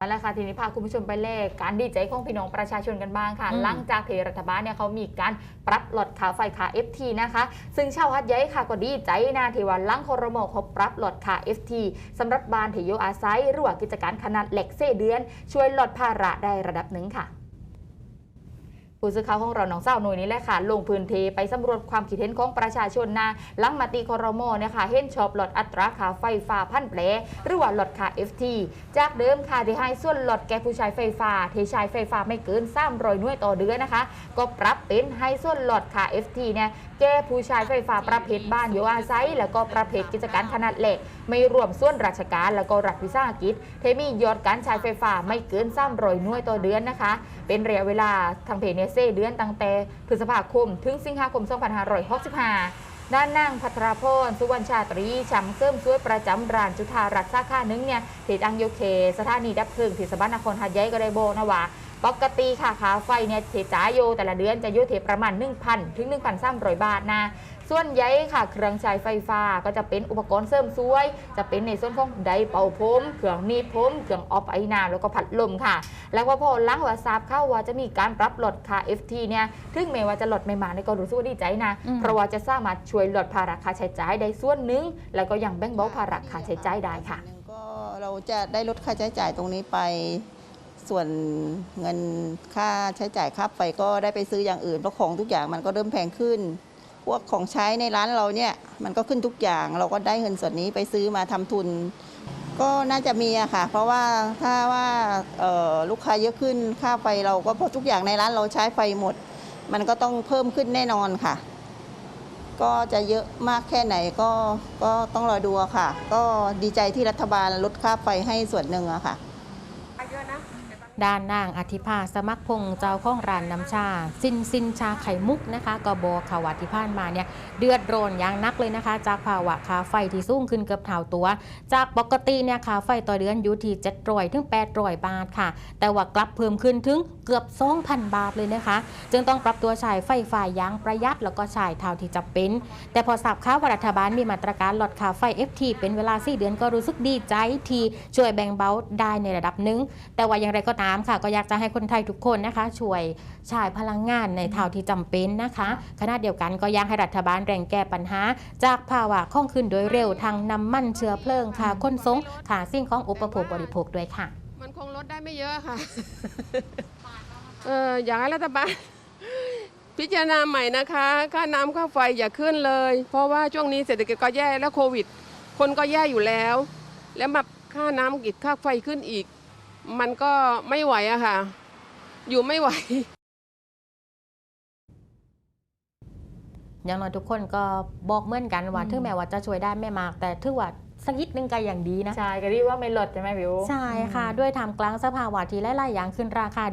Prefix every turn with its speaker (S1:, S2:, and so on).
S1: เอาละค่ะทีนี้พาคุณผู้ชมไปเลขการดีใจของพี่น้องประชาชนกันบ้างค่ะ
S2: อืม
S1: หลังจากที่รัฐบาลเนี่ยเขามีการปรับลดค่าไฟค่า FT นะคะ ซึ่งชาวฮัดยัยค่ะก็ดีใจนะที่ว่าหลังคอรมอเขาปรับลดค่า FT สำหรับบ้านที่อยู่อาศัยหรือว่ากิจการขนาดเล็กเส้เดือน ช่วยลดภาระได้ระดับหนึ่งค่ะ ผู้สื่อข่าวของเราหนองเศร้าหน่วยนี้แหละค่ะ ลงพื้นที่ไปสำรวจความคิดเห็นของประชาชนนะหลังมาตีคอรมอเนี่ยค่ะเห็นชอบลดอัตราค่าไฟฟ้าพันแปรหรือว่าลดค่า FT จากเดิมค่ะที่ให้ส่วนลดแก่ผู้ใช้ไฟฟ้าที่ใช้ไฟฟ้าไม่เกิน300หน่วยต่อเดือนนะคะ ก็ปรับเป็นให้ส่วนลดค่า FT เนี่ยแก่ผู้ใช้ไฟฟ้าประเภทบ้านอยู่อาศัย แล้วก็ประเภทกิจการขนาดเล็กไม่รวมส่วนราชการแล้วก็รัฐวิสาหกิจเทมียอดการใช้ไฟฟ้าไม่เกิน300หน่วยต่อเดือนนะคะ เป็นระยะเวลาทางเพจเนเซเดือนตั้งแต่พฤษภาคม ถึงสิงหาคม 2565 ด้านนางพัทรพรสุวรรณชาตรีช้ำเสริมช่วยประจำร้านจุฑารัตน์สาขาหนึ่งเนี่ยติดอังโยเค สถานีดับเพลิงเทศบาลนครหาดใหญ่ก็ได้บนะว่า ปกติค่ะค่าไฟเนี่ยเทจ่ายโยแต่ละเดือนจะอยุเทประมาณ 1,000 ถึง 1,300 บาทนะส่วนใหญ่ค่ะ เครื่องใช้ไฟฟ้าก็จะเป็นอุปกรณ์เสริมสวย จะเป็นในส่วนของไดร์เป่าผมเครื่องหนีบผมเครื่องออฟไอน้ำแล้วก็พัดลมค่ะ แล้วก็พอหล้างว่าทราบเข้าว่าจะมีการปรับลดค่า FT เนี่ยถึงแม้ว่าจะลดไม่มากในก็รู้สึกว่าดีใจนะ
S2: อืม
S1: เพราะว่าจะสามารถช่วยลดภาระค่าใช้จ่ายได้ส่วนหนึ่งแล้วก็ยังแบ่งเบาภาระค่าใช้จ่ายได้ค่ะ
S3: หนึ่งก็เราจะได้ลดค่าใช้จ่ายตรงนี้ไป ส่วนเงินค่าใช้จ่ายค่าไฟก็ได้ไปซื้ออย่างอื่นเพราะของทุกอย่างมันก็เริ่มแพงขึ้น พวกของใช้ในร้านเราเนี่ยมันก็ขึ้นทุกอย่างเราก็ได้เงินส่วนนี้ไปซื้อมาทำทุน ก็น่าจะมีอะค่ะ เพราะว่าถ้าว่าลูกค้าเยอะขึ้นค่าไฟเราก็เพราะทุกอย่างในร้านเราใช้ไฟหมด มันก็ต้องเพิ่มขึ้นแน่นอนค่ะก็จะเยอะมากแค่ไหนก็ก็ต้องรอดูอะค่ะ ก็ดีใจที่รัฐบาลลดค่าไฟให้ส่วนหนึ่งอะค่ะ
S2: ด้านนางอธิภาสมัครพงษ์เจ้าข้องร้านน้ำชาสินสินชาไข่มุกนะคะกบอขาวว่าที่ผ่านมาเนี่ยเดือดร้อนอย่างนักเลยนะคะ จากภาวะคาไฟที่สูงขึ้นเกือบเท่าตัว จากปกติเนี่ยคาไฟต่อเดือนอยู่ที่700ถึง800บาทค่ะ แต่ว่ากลับเพิ่มขึ้นถึงเกือบ 2,000 บาทเลยนะคะ จึงต้องปรับตัวใช้ไฟฟ้าอย่างประหยัดแล้วก็ใช้เท่าที่จะเป็น แต่พอทราบข่าวว่ารัฐบาลมีมาตรการลดคาไฟ FT เป็นเวลา4เดือนก็รู้สึกดีใจที่ช่วยแบ่งเบาได้ในระดับหนึ่งแต่ว่าอย่างไรก็ตามค่ะ ก็อยากจะให้คนไทยทุกคนนะคะ ช่วยใช้พลังงานในเท่าที่จำเป็นนะคะขณะเดียวกันก็อยากให้รัฐบาลแร่งแก้ปัญหา จากภาวะข้องขึ้นโดยเร็วทางน้ำมันเชื้อเพลิงค่ะขนส่งค่ะสิ่งของอุปโภคบริโภคด้วยค่ะ
S4: มันคงลดได้ไม่เยอะค่ะเอออยากให้รัฐบาลพิจารณาใหม่นะคะ ค่าน้ำค่าไฟอย่าขึ้นเลย เพราะว่าช่วงนี้เศรษฐกิจก็แย่แล้วโควิด คนก็แย่อยู่แล้ว แล้วมาค่าน้ำกิจค่าไฟขึ้นอีก มันก็ไม่ไหวอะค่ะ อยู่ไม่ไหว
S2: อย่างน้อยทุกคนก็บอกเหมือนกันว่า
S1: อืม
S2: ถึงแม้ว่าจะช่วยได้ไม่มาก แต่ถือว่าสักนิดนึงก็อย่างดีนะ
S1: ใช่ก็เรียกว่าไม่ลดใช่ไหมวิว
S2: ใช่ค่ะ ด้วยทามกลางสภาวะที่หลายๆอย่างขึ้นราคา